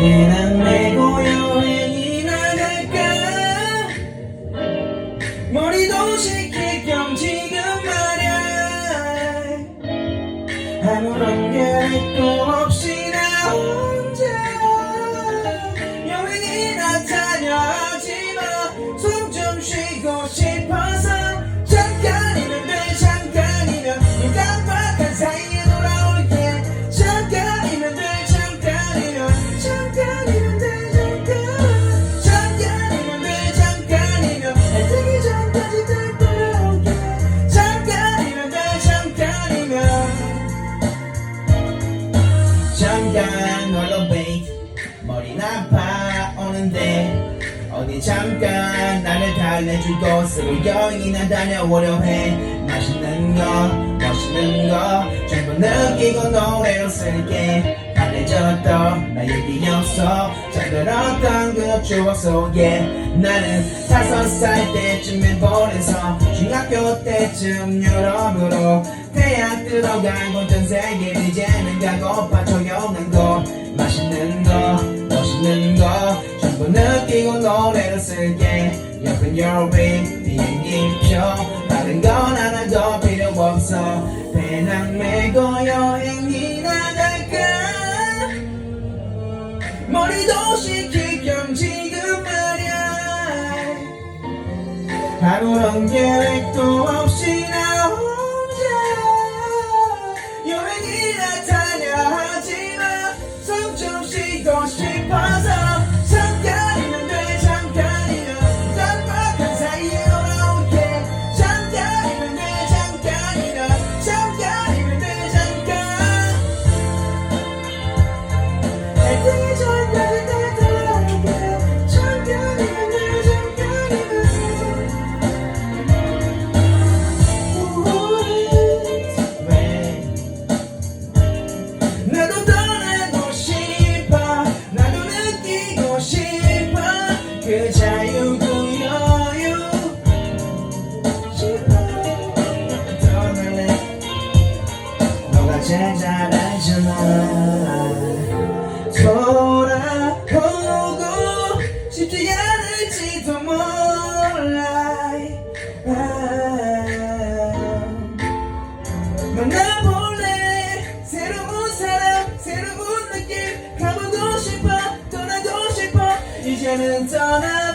내랑 내고 여행이 나갈까? 머리도 식힐 겸 지금 말야. 아무런 계획도 없이 나와 나는 홀로베이 머리나 파 오는데 어디 잠깐 나를 달래줄 곳으로 여인나 다녀오려 해. 맛있는 거 멋있는 거 전부 느끼고 노래로 쓸게. 달래졌던 나의 기억서 잠들었던 그 추억 속에 나는 다섯 살 때쯤에 보내서 중학교 때쯤 유럽으로 대학 들어간 건 전 세계 이제는 가고파. 조용 느끼고 노래를 쓸게. 옆은 요리 비행기표. 다른 건 하나도 필요 없어. 배낭 메고 여행이 나 갈까? 머리도 식힐 겸 지금 말야. 아무런 계획도 없이 돌아오고 싶지 않을지도 몰라. 아. 만나볼래? 새로운 사람 새로운 느낌. 가보고 싶어 떠나고 싶어. 이제는 떠나